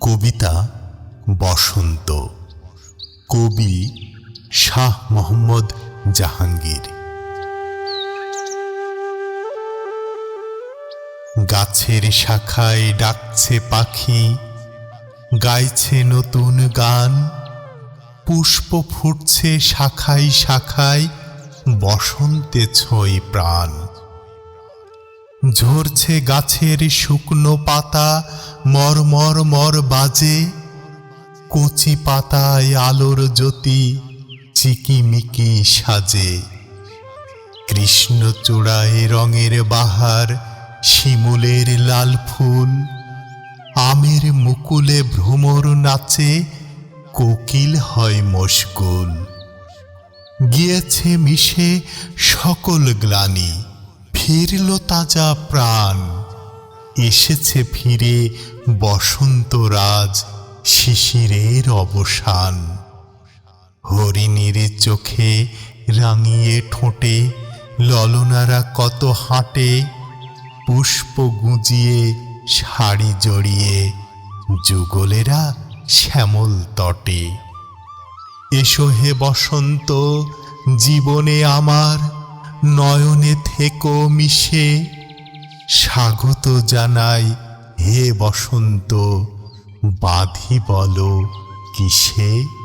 কবিতা বসন্ত। কবি শাহ মোহাম্মদ জাহাঙ্গীর। গাছের শাখায় ডাকছে পাখি, গাইছে নতুন গান। পুষ্প ফুটছে শাখায় শাখায়, বসন্তে ছোঁয় প্রাণ। ঝরছে গাছের শুকনো পাতা, মর মর মর বাজে। কচি পাতায় আলোর জ্যোতি চিকিমিকি সাজে। কৃষ্ণচূড়ায় রঙের বাহার, শিমুলের লাল ফুল। আমের মুকুলে ভ্রমর নাচে, কোকিল হয় মশগুল। গিয়েছে মিশে সকল গ্লানি। ফিরল তাজা প্রাণ। এসেছে ফিরে বসন্ত রাজ শিশিরের অবসান। হরিণীর চোখে রাঙিয়ে ঠোঁটে ললনারা কত হাঁটে, পুষ্প গুঁজিয়ে শাড়ি জড়িয়ে যুগলেরা শ্যামল তটে। এসো হে বসন্ত, জীবনে আমার নয়নে থেকো মিশে স্বাগত জানাই হে বসন্ত বাঁধি বলো কিসে?